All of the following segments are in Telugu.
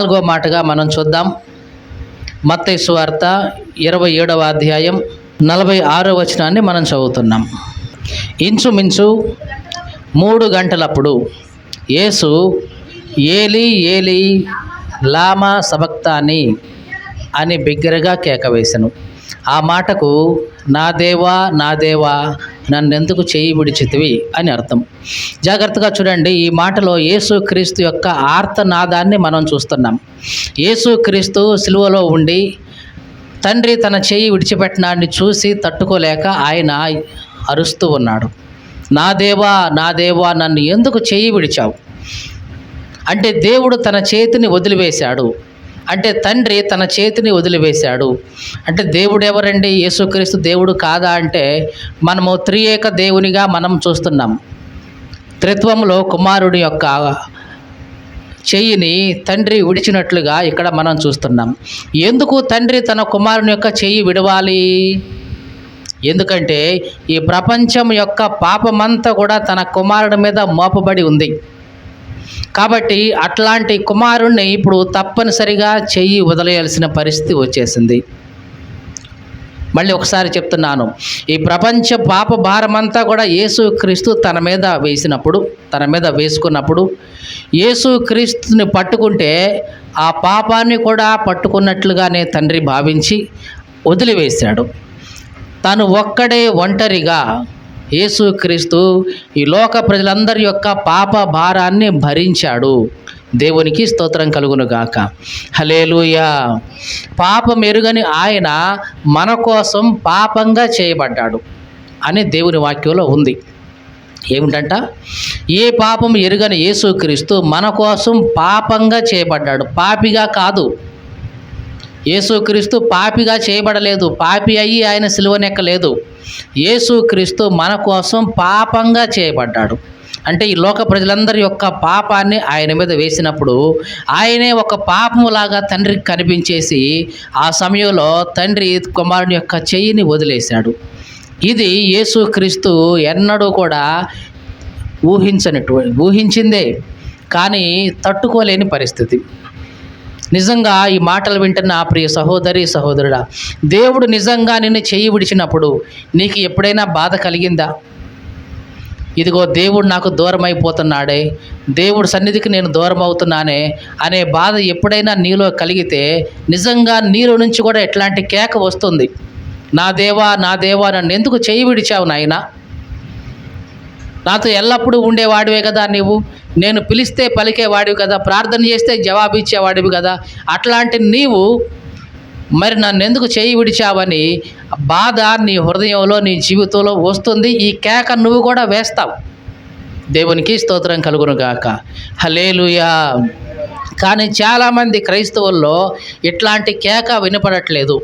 నాలుగో మాటగా మనం చూద్దాం. మత్తయి సువార్త ఇరవై ఏడవ అధ్యాయం నలభై ఆరో వచనాన్ని మనం చదువుతున్నాం. ఇంచుమించు మూడు గంటలప్పుడు యేసు ఏలి ఏలి లామా సబక్తాని అని బిగ్గరగా కేక వేసెను. ఆ మాటకు నా దేవా నా దేవా నన్నెందుకు చేయి విడిచితివి అని అర్థం. జాగ్రత్తగా చూడండి ఈ మాటలో యేసు క్రీస్తు యొక్క ఆర్తనాదాన్ని మనం చూస్తున్నాం. యేసు క్రీస్తు సిలువలో ఉండి తండ్రి తన చేయి విడిచిపెట్టినాన్ని చూసి తట్టుకోలేక ఆయన అరుస్తూ ఉన్నాడు. నా దేవా నా దేవా నన్ను ఎందుకు చేయి విడిచావు? అంటే దేవుడు తన చేతిని వదిలివేశాడు. అంటే తండ్రి తన చేతిని వదిలివేశాడు. అంటే దేవుడు ఎవరండి? యేసుక్రీస్తు దేవుడు కాదా అంటే మనము త్రియేక దేవునిగా మనం చూస్తున్నాం. త్రిత్వంలో కుమారుడి యొక్క చెయ్యిని తండ్రి విడిచినట్లుగా ఇక్కడ మనం చూస్తున్నాం. ఎందుకు తండ్రి తన కుమారుని యొక్క చెయ్యి విడవాలి? ఎందుకంటే ఈ ప్రపంచం యొక్క పాపమంతా కూడా తన కుమారుడి మీద మోపబడి ఉంది. కాబట్టి అట్లాంటి కుమారుణ్ణి ఇప్పుడు తప్పనిసరిగా చెయ్యి వదిలేయాల్సిన పరిస్థితి వచ్చేసింది. మళ్ళీ ఒకసారి చెప్తున్నాను ఈ ప్రపంచ పాప భారమంతా కూడా యేసు క్రీస్తు తన మీద వేసినప్పుడు తన మీద వేసుకున్నప్పుడు యేసు క్రీస్తుని పట్టుకుంటే ఆ పాపాన్ని కూడా పట్టుకున్నట్లుగానే తండ్రి భావించి వదిలివేశాడు. తను ఒక్కడే ఒంటరిగా యేసుక్రీస్తు ఈ లోక ప్రజలందరి యొక్క పాప భారాన్ని భరించాడు. దేవునికి స్తోత్రం కలుగును గాక. హలేలుయా పాపం ఎరుగని ఆయన మన కోసం పాపంగా చేయబడ్డాడు అని దేవుని వాక్యంలో ఉంది. ఏమిటంట? ఏ పాపం ఎరుగని యేసుక్రీస్తు మన కోసం పాపంగా చేయబడ్డాడు. పాపిగా కాదు. యేసుక్రీస్తు పాపిగా చేయబడలేదు. పాపి అయ్యి ఆయన సిలువనెక్కలేదు యేసుక్రీస్తు మన కోసం పాపంగా చేయబడ్డాడు. అంటే ఈ లోక ప్రజలందరి యొక్క పాపాన్ని ఆయన మీద వేసినప్పుడు ఆయనే ఒక పాపములాగా తండ్రికి కనిపించేసి ఆ సమయంలో తండ్రి కుమారుని యొక్క చెయ్యిని వదిలేశాడు. ఇది యేసుక్రీస్తు ఎన్నడూ కూడా ఊహించనటువంటి ఊహించిందే కానీ తట్టుకోలేని పరిస్థితి. నిజంగా ఈ మాటలు వింటున్న ఆ ప్రియ సహోదరి సహోదరుడా దేవుడు నిజంగా నిన్ను చేయి విడిచినప్పుడు నీకు ఎప్పుడైనా బాధ కలిగిందా? ఇదిగో దేవుడు నాకు దూరం అయిపోతున్నాడే దేవుడు సన్నిధికి నేను దూరం అవుతున్నానే అనే బాధ ఎప్పుడైనా నీలో కలిగితే నిజంగా నీలో నుంచి కూడా ఎట్లాంటి కేక వస్తుంది? నా దేవా నా దేవా నన్ను ఎందుకు చేయి విడిచావు నాయనా? నాతో ఎల్లప్పుడూ ఉండేవాడివే కదా నీవు? నేను పిలిస్తే పలికేవాడివి కదా ప్రార్థన చేస్తే జవాబు ఇచ్చేవాడివి కదా. అట్లాంటి నీవు మరి నన్ను ఎందుకు చేయి విడిచావని బాధ నీ హృదయంలో నీ జీవితంలో వస్తుంది. ఈ కేక నువ్వు కూడా వేస్తావు. దేవునికి స్తోత్రం కలుగును గాక హలేలుయా కానీ చాలామంది క్రైస్తవుల్లో ఇట్లాంటి కేక వినపడట్లేదు.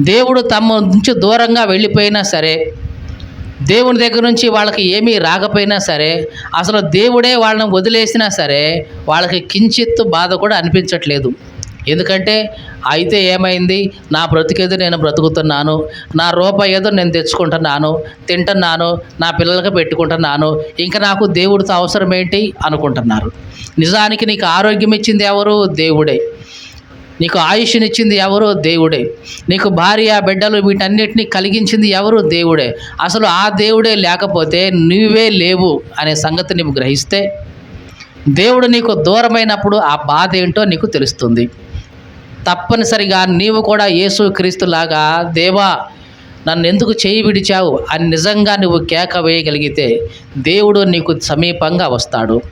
దేవుడు తమ నుంచి దూరంగా వెళ్ళిపోయినా సరే దేవుని దగ్గర నుంచి వాళ్ళకి ఏమీ రాకపోయినా సరే అసలు దేవుడే వాళ్ళని వదిలేసినా సరే వాళ్ళకి కించిత్తు బాధ కూడా అనిపించట్లేదు. ఎందుకంటే అయితే ఏమైంది? నా బ్రతికేదో నేను బ్రతుకుతున్నాను. నా రూపాయి ఏదో నేను తెచ్చుకుంటున్నాను తింటున్నాను నా పిల్లలకి పెట్టుకుంటున్నాను. ఇంకా నాకు దేవుడితో అవసరం ఏంటి? అనుకుంటున్నారు. నిజానికి నీకు ఆరోగ్యం ఇచ్చింది ఎవరు? దేవుడే. నీకు ఆయుష్నిచ్చింది ఎవరు? దేవుడే. నీకు భార్య బిడ్డలు వీటన్నిటిని కలిగించింది ఎవరు? దేవుడే. అసలు ఆ దేవుడే లేకపోతే నువ్వే లేవు అనే సంగతి నువ్వు గ్రహిస్తే దేవుడు నీకు దూరమైనప్పుడు ఆ బాధ ఏంటో నీకు తెలుస్తుంది. తప్పనిసరిగా నీవు కూడా యేసు క్రీస్తులాగా దేవా నన్ను ఎందుకు చేయి విడిచావు? అని నిజంగా నువ్వు కేక వేయగలిగితే దేవుడు నీకు సమీపంగా వస్తాడు.